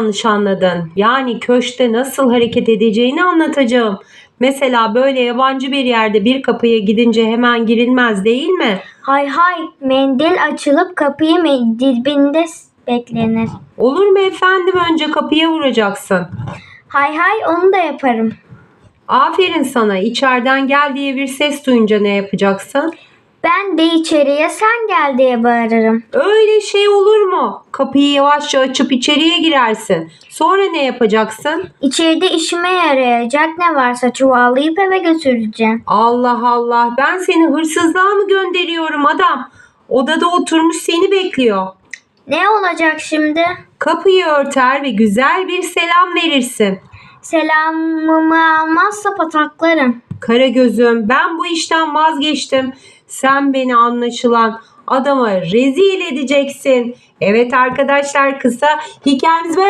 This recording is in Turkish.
yanlış anladın. Yani köşkte nasıl hareket edeceğini anlatacağım. Mesela böyle yabancı bir yerde bir kapıya gidince hemen girilmez değil mi? Hay hay mendil açılıp kapıyı dibinde beklenir. Olur mu efendim önce kapıya vuracaksın. Hay hay onu da yaparım. Aferin sana içeriden gel diye bir ses duyunca ne yapacaksın? Ben de içeriye sen gel diye bağırırım. Öyle şey olur mu? Kapıyı yavaşça açıp içeriye girersin. Sonra ne yapacaksın? İçeride işime yarayacak ne varsa çuvallayıp eve götüreceğim. Allah Allah ben seni hırsızlığa mı gönderiyorum adam? Odada oturmuş seni bekliyor. Ne olacak şimdi? Kapıyı örter ve güzel bir selam verirsin. Selamımı almazsa pataklarım. Kara gözüm ben bu işten vazgeçtim. Sen beni anlaşılan adama rezil edeceksin. Evet arkadaşlar kısa hikayemiz böyle.